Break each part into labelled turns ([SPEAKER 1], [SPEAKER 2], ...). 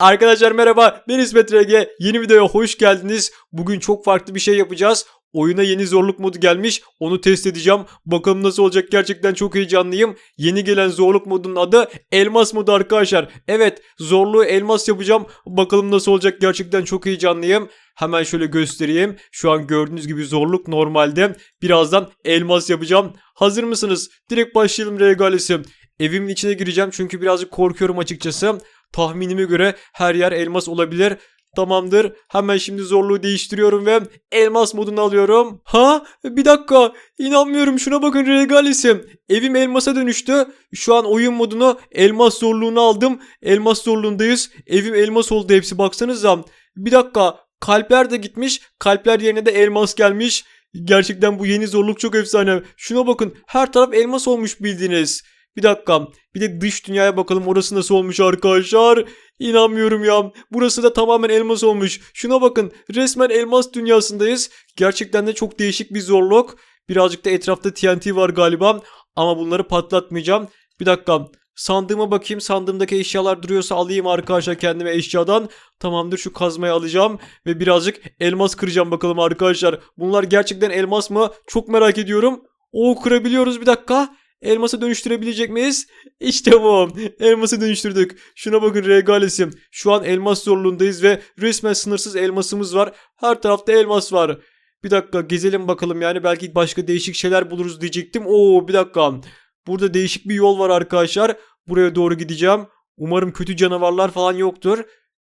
[SPEAKER 1] Arkadaşlar merhaba ben İsmet RG yeni videoya hoş geldiniz. Bugün çok farklı bir şey yapacağız. Oyuna yeni zorluk modu gelmiş onu test edeceğim. Bakalım nasıl olacak gerçekten çok heyecanlıyım. Yeni gelen zorluk modunun adı elmas modu arkadaşlar. Evet zorluğu elmas yapacağım. Bakalım nasıl olacak gerçekten çok heyecanlıyım. Hemen şöyle göstereyim. Şu an gördüğünüz gibi zorluk normalde. Birazdan elmas yapacağım. Hazır mısınız? Direkt başlayalım regalesi. Evimin içine gireceğim çünkü birazcık korkuyorum açıkçası. Tahminime göre her yer elmas olabilir. Tamamdır. Hemen şimdi zorluğu değiştiriyorum ve elmas modunu alıyorum. Ha? Bir dakika. İnanmıyorum. Şuna bakın regalisim. Evim elmasa dönüştü. Şu an oyun modunu elmas zorluğunu aldım. Elmas zorluğundayız. Evim elmas oldu hepsi baksanıza. Bir dakika. Kalpler de gitmiş. Kalpler yerine de elmas gelmiş. Gerçekten bu yeni zorluk çok efsane. Şuna bakın. Her taraf elmas olmuş bildiğiniz. Bir dakika. Bir de dış dünyaya bakalım orası nasıl olmuş arkadaşlar. İnanmıyorum ya. Burası da tamamen elmas olmuş. Şuna bakın. Resmen elmas dünyasındayız. Gerçekten de çok değişik bir zorluk. Birazcık da etrafta TNT var galiba. Ama bunları patlatmayacağım. Bir dakika. Sandığıma bakayım. Sandığımdaki eşyalar duruyorsa alayım arkadaşlar kendime eşyadan. Tamamdır şu kazmayı alacağım. Ve birazcık elmas kıracağım bakalım arkadaşlar. Bunlar gerçekten elmas mı? Çok merak ediyorum. O kırabiliyoruz bir dakika. Elması dönüştürebilecek miyiz? İşte bu. Elması dönüştürdük. Şuna bakın regalesim. Şu an elmas zorluğundayız ve resmen sınırsız elmasımız var. Her tarafta elmas var. Bir dakika gezelim bakalım yani belki başka değişik şeyler buluruz diyecektim. Oo bir dakika. Burada değişik bir yol var arkadaşlar. Buraya doğru gideceğim. Umarım kötü canavarlar falan yoktur.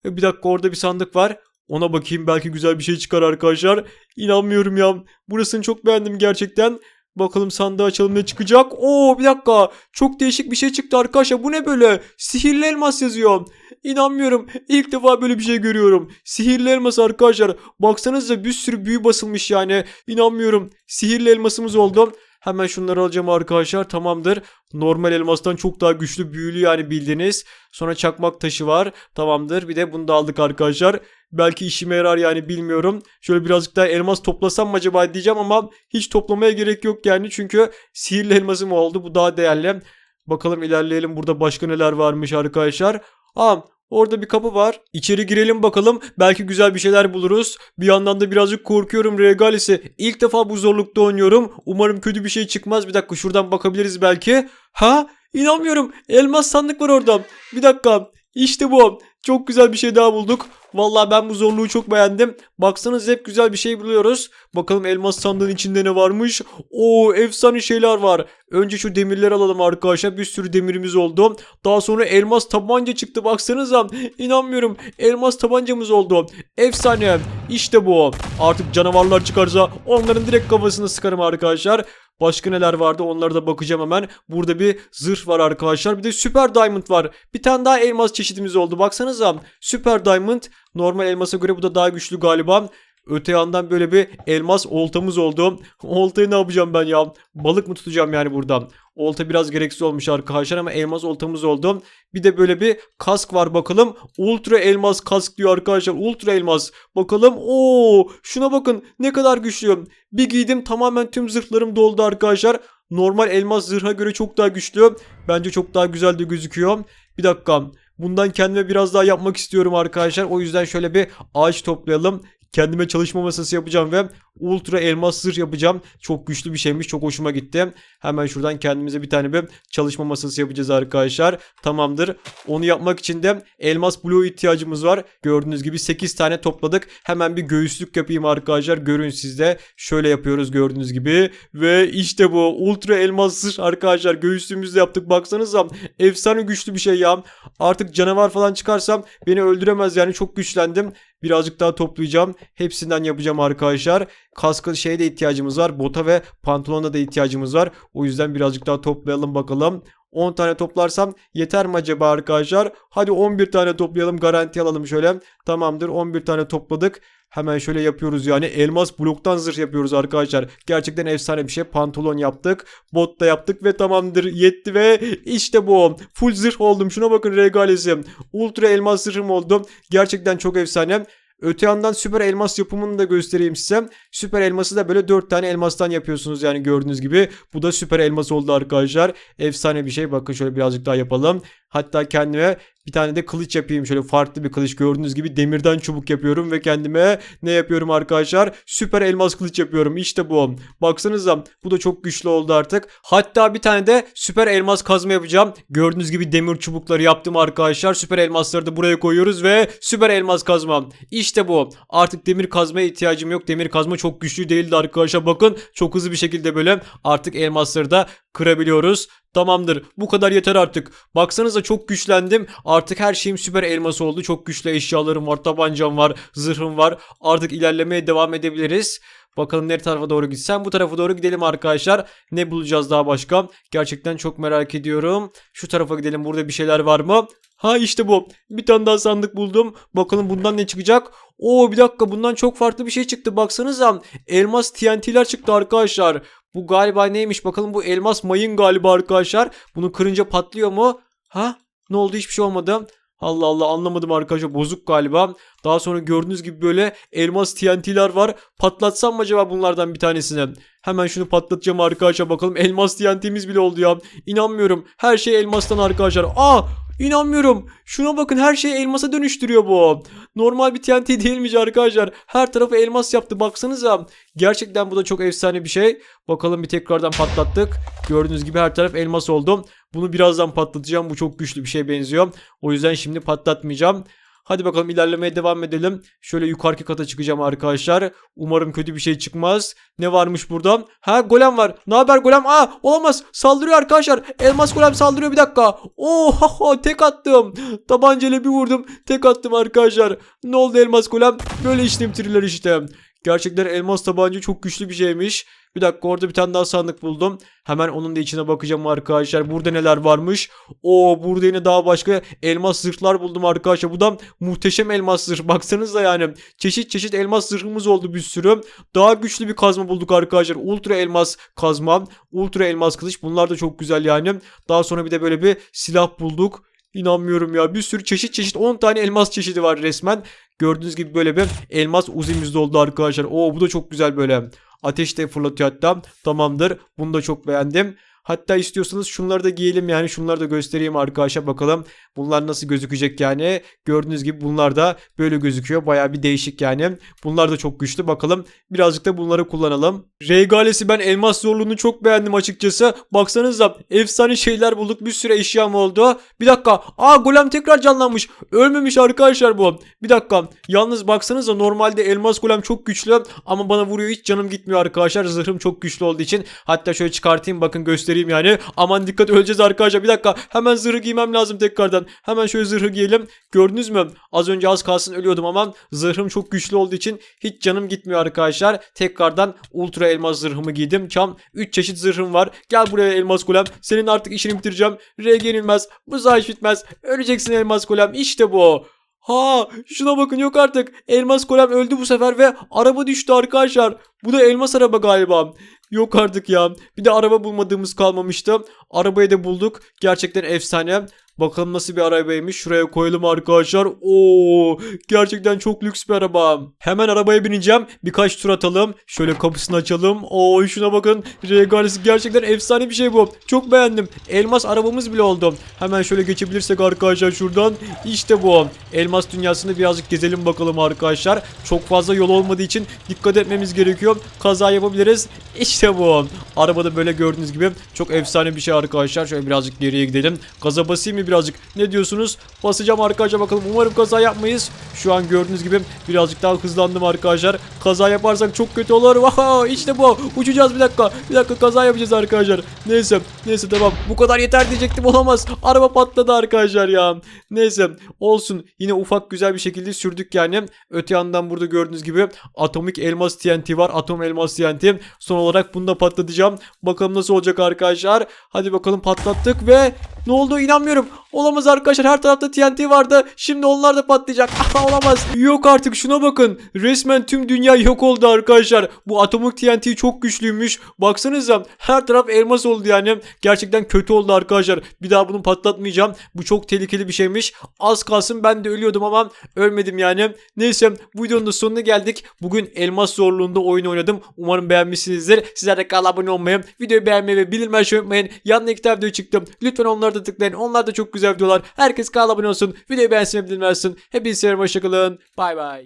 [SPEAKER 1] E, Bir dakika orada bir sandık var. Ona bakayım belki güzel bir şey çıkar arkadaşlar. İnanmıyorum ya. Burasını çok beğendim gerçekten. Bakalım sandığı açalım ne çıkacak. Oo bir dakika. Çok değişik bir şey çıktı arkadaşlar. Bu ne böyle? Sihirli elmas yazıyor. İnanmıyorum. İlk defa böyle bir şey görüyorum. Sihirli elmas arkadaşlar. Baksanıza bir sürü büyü basılmış yani. İnanmıyorum. Sihirli elmasımız oldu. Hemen şunları alacağım arkadaşlar. Tamamdır. Normal elmastan çok daha güçlü büyülü yani bildiğiniz. Sonra çakmak taşı var. Tamamdır. Bir de bunu da aldık arkadaşlar. Belki işime yarar yani bilmiyorum. Şöyle birazcık daha elmas toplasam mı acaba diyeceğim ama hiç toplamaya gerek yok yani. Çünkü sihirli elmasım oldu. Bu daha değerli. Bakalım ilerleyelim. Burada başka neler varmış arkadaşlar. Aa Orada bir kapı var. İçeri girelim bakalım. Belki güzel bir şeyler buluruz. Bir yandan da birazcık korkuyorum Regalisi. İlk defa bu zorlukta oynuyorum. Umarım kötü bir şey çıkmaz. Bir dakika şuradan bakabiliriz belki. Ha? İnanmıyorum. Elmas sandık var orada. Bir dakika. İşte bu. Çok güzel bir şey daha bulduk. Vallahi ben bu zorluğu çok beğendim. Baksanız hep güzel bir şey buluyoruz. Bakalım elmas sandığın içinde ne varmış. Oo efsane şeyler var. Önce şu demirleri alalım arkadaşlar. Bir sürü demirimiz oldu. Daha sonra elmas tabanca çıktı. Baksanıza. İnanmıyorum. Elmas tabancamız oldu. Efsane. İşte bu. Artık canavarlar çıkarsa onların direkt kafasını sıkarım arkadaşlar. Başka neler vardı onlara da bakacağım hemen. Burada bir zırh var arkadaşlar. Bir de Super Diamond var. Bir tane daha elmas çeşidimiz oldu. Baksanıza. Super Diamond normal elmasa göre bu da daha güçlü galiba. Öte yandan böyle bir elmas oltamız oldu. Oltayı ne yapacağım ben ya? Balık mı tutacağım yani buradan? Olta biraz gereksiz olmuş arkadaşlar ama elmas oltamız oldu. Bir de böyle bir kask var bakalım. Ultra elmas kask diyor arkadaşlar. Ultra elmas. Bakalım. Oo, şuna bakın ne kadar güçlü. Bir giydim tamamen tüm zırhlarım doldu arkadaşlar. Normal elmas zırha göre çok daha güçlü. Bence çok daha güzel de gözüküyor. Bir dakika. Bundan kendime biraz daha yapmak istiyorum arkadaşlar. O yüzden şöyle bir ağaç toplayalım. Kendime çalışma masası yapacağım ve ultra elmas zırh yapacağım. Çok güçlü bir şeymiş. Çok hoşuma gitti. Hemen şuradan kendimize bir tane bir çalışma masası yapacağız arkadaşlar. Tamamdır. Onu yapmak için de elmas bloğu ihtiyacımız var. Gördüğünüz gibi 8 tane topladık. Hemen bir göğüslük yapayım arkadaşlar. Görün sizde. Şöyle yapıyoruz gördüğünüz gibi. Ve işte bu ultra elmas zırh arkadaşlar. Göğüslüğümüzü yaptık. Baksanıza. Efsane güçlü bir şey ya. Artık canavar falan çıkarsam beni öldüremez yani. Çok güçlendim. Birazcık daha toplayacağım. Hepsinden yapacağım arkadaşlar. Kaskı şeye de ihtiyacımız var. Bota ve pantolona da ihtiyacımız var. O yüzden birazcık daha toplayalım bakalım. 10 tane toplarsam yeter mi acaba arkadaşlar? Hadi 11 tane toplayalım garanti alalım şöyle. Tamamdır 11 tane topladık. Hemen şöyle yapıyoruz yani elmas bloktan zırh yapıyoruz arkadaşlar. Gerçekten efsane bir şey. Pantolon yaptık. Bot da yaptık ve tamamdır. Yetti ve işte bu. Full zırh oldum. Şuna bakın regalesi. Ultra elmas zırhım oldu. Gerçekten çok efsane. Öte yandan süper elmas yapımını da göstereyim size. Süper elması da böyle 4 tane elmastan yapıyorsunuz yani gördüğünüz gibi. Bu da süper elmas oldu arkadaşlar. Efsane bir şey. Bakın şöyle birazcık daha yapalım. Hatta kendime Bir tane de kılıç yapayım şöyle farklı bir kılıç gördüğünüz gibi demirden çubuk yapıyorum ve kendime ne yapıyorum arkadaşlar? Süper elmas kılıç yapıyorum işte bu. Baksanıza bu da çok güçlü oldu artık. Hatta bir tane de süper elmas kazma yapacağım. Gördüğünüz gibi demir çubukları yaptım arkadaşlar. Süper elmasları da buraya koyuyoruz ve süper elmas kazma. İşte bu. Artık demir kazmaya ihtiyacım yok. Demir kazma çok güçlü değildi arkadaşlar. Bakın çok hızlı bir şekilde böyle artık elmasları da kırabiliyoruz. Tamamdır. Bu kadar yeter artık. Baksanıza çok güçlendim. Artık her şeyim süper elmas oldu. Çok güçlü eşyalarım var. Tabancam var. Zırhım var. Artık ilerlemeye devam edebiliriz. Bakalım ne tarafa doğru gitsem. Bu tarafa doğru gidelim arkadaşlar. Ne bulacağız daha başka? Gerçekten çok merak ediyorum. Şu tarafa gidelim. Burada bir şeyler var mı? Ha işte bu. Bir tane daha sandık buldum. Bakalım bundan ne çıkacak? Oo bir dakika bundan çok farklı bir şey çıktı. Baksanıza. Elmas TNT'ler çıktı arkadaşlar. Bu galiba neymiş? Bakalım bu elmas mayın galiba arkadaşlar. Bunu kırınca patlıyor mu? Ha? Ne oldu? Hiçbir şey olmadı. Allah Allah anlamadım arkadaşlar. Bozuk galiba. Daha sonra gördüğünüz gibi böyle elmas TNT'ler var. Patlatsam mı acaba bunlardan bir tanesini? Hemen şunu patlatacağım arkadaşlar. Bakalım elmas TNT'miz bile oldu ya. İnanmıyorum. Her şey elmastan arkadaşlar. Aa! İnanmıyorum. Şuna bakın her şeyi elmasa dönüştürüyor bu. Normal bir TNT değilmiş arkadaşlar. Her tarafı elmas yaptı baksanıza. Gerçekten bu da çok efsane bir şey. Bakalım bir tekrardan patlattık. Gördüğünüz gibi her taraf elmas oldu. Bunu birazdan patlatacağım. Bu çok güçlü bir şeye benziyor. O yüzden şimdi patlatmayacağım. Hadi bakalım ilerlemeye devam edelim. Şöyle yukarı kata çıkacağım arkadaşlar. Umarım kötü bir şey çıkmaz. Ne varmış buradan? Ha golem var. Ne haber golem? Aa olamaz. Saldırıyor arkadaşlar. Elmas golem saldırıyor bir dakika. Oha tek attım. Tabancayla bir vurdum. Tek attım arkadaşlar. Ne oldu elmas golem? Böyle işini bitirirler işte. Gerçekten elmas tabanca çok güçlü bir şeymiş. Bir dakika orada bir tane daha sandık buldum. Hemen onun da içine bakacağım arkadaşlar. Burada neler varmış? Oo burada yine daha başka elmas zırhlar buldum arkadaşlar. Bu da muhteşem elmas zırh. Baksanıza yani. Çeşit çeşit elmas zırhımız oldu bir sürü. Daha güçlü bir kazma bulduk arkadaşlar. Ultra elmas kazma. Ultra elmas kılıç. Bunlar da çok güzel yani. Daha sonra bir de böyle bir silah bulduk. İnanmıyorum ya. Bir sürü çeşit çeşit 10 tane elmas çeşidi var resmen. Gördüğünüz gibi böyle bir elmas uzimizde oldu arkadaşlar. Oo bu da çok güzel böyle. Ateş de fırlatıyor hatta. Tamamdır. Bunu da çok beğendim. Hatta istiyorsanız şunları da giyelim yani şunları da göstereyim arkadaşlar bakalım. Bunlar nasıl gözükecek yani. Gördüğünüz gibi bunlar da böyle gözüküyor. Baya bir değişik yani. Bunlar da çok güçlü. Bakalım birazcık da bunları kullanalım. Regalesi ben elmas zorluğunu çok beğendim açıkçası. Baksanıza efsane şeyler bulduk. Bir sürü eşyam oldu. Bir dakika. Aa golem tekrar canlanmış. Ölmemiş arkadaşlar bu. Bir dakika. Yalnız baksanıza normalde elmas golem çok güçlü ama bana vuruyor hiç canım gitmiyor arkadaşlar. Zırhım çok güçlü olduğu için. Hatta şöyle çıkartayım bakın göstereyim yani. Aman dikkat öleceğiz arkadaşlar. Bir dakika. Hemen zırhı giymem lazım tekrardan. Hemen şöyle zırhı giyelim. Gördünüz mü? Az önce az kalsın ölüyordum ama zırhım çok güçlü olduğu için hiç canım gitmiyor arkadaşlar. Tekrardan ultra elmas zırhımı giydim. Çam 3 çeşit zırhım var. Gel buraya elmas golem. Senin artık işini bitireceğim. R yenilmez. Bu savaş bitmez. Öleceksin elmas golem. İşte bu. Ha şuna bakın yok artık. Elmas golem öldü bu sefer ve araba düştü arkadaşlar. Bu da elmas araba galiba. Yok artık ya. Bir de araba bulmadığımız kalmamıştı. Arabayı da bulduk. Gerçekten efsane. Bakalım nasıl bir arabaymış. Şuraya koyalım arkadaşlar. Oo, gerçekten çok lüks bir araba. Hemen arabaya bineceğim. Birkaç tur atalım. Şöyle kapısını açalım. Oo, şuna bakın. Regalesi gerçekten efsane bir şey bu. Çok beğendim. Elmas arabamız bile oldu. Hemen şöyle geçebilirsek arkadaşlar şuradan. İşte bu. Elmas dünyasını birazcık gezelim bakalım arkadaşlar. Çok fazla yol olmadığı için dikkat etmemiz gerekiyor. Kaza yapabiliriz. İşte bu. Arabada böyle gördüğünüz gibi çok efsane bir şey arkadaşlar. Şöyle birazcık geriye gidelim. Gaza basayım mı birazcık? Ne diyorsunuz? Basacağım arkadaşlar bakalım. Umarım kaza yapmayız. Şu an gördüğünüz gibi birazcık daha hızlandım arkadaşlar. Kaza yaparsak çok kötü olur. Vaha işte bu. Uçacağız bir dakika. Bir dakika kaza yapacağız arkadaşlar. Neyse. Neyse tamam. Bu kadar yeter diyecektim olamaz. Araba patladı arkadaşlar ya. Neyse. Olsun. Yine ufak güzel bir şekilde sürdük yani. Öte yandan burada gördüğünüz gibi atomik elmas TNT var. Atom elmas TNT. Son olarak bunu da patlatacağım. Bakalım nasıl olacak arkadaşlar. Hadi bakalım patlattık ve ne oldu inanmıyorum. Olamaz arkadaşlar her tarafta TNT vardı. Şimdi onlar da patlayacak. Aha olamaz. Yok artık şuna bakın. Resmen tüm dünya yok oldu arkadaşlar. Bu atomik TNT çok güçlüymüş. Baksanıza her taraf elmas oldu yani. Gerçekten kötü oldu arkadaşlar. Bir daha bunu patlatmayacağım. Bu çok tehlikeli bir şeymiş. Az kalsın ben de ölüyordum ama ölmedim yani. Neyse bu videonun da sonuna geldik. Bugün elmas zorluğunda oyun oynadım. Umarım beğenmişsinizdir. Sizler de kanala abone olmayı, videoyu beğenmeyi ve bildirim açmayı unutmayın. Yanına iki tane video çıktım. Lütfen onları da tıklayın. Onlar da çok güzel videolar. Herkes kanala abone olsun. Videoyu beğensin bilmezsin. Hepinizi seviyorum. Hoşçakalın. Bay bay.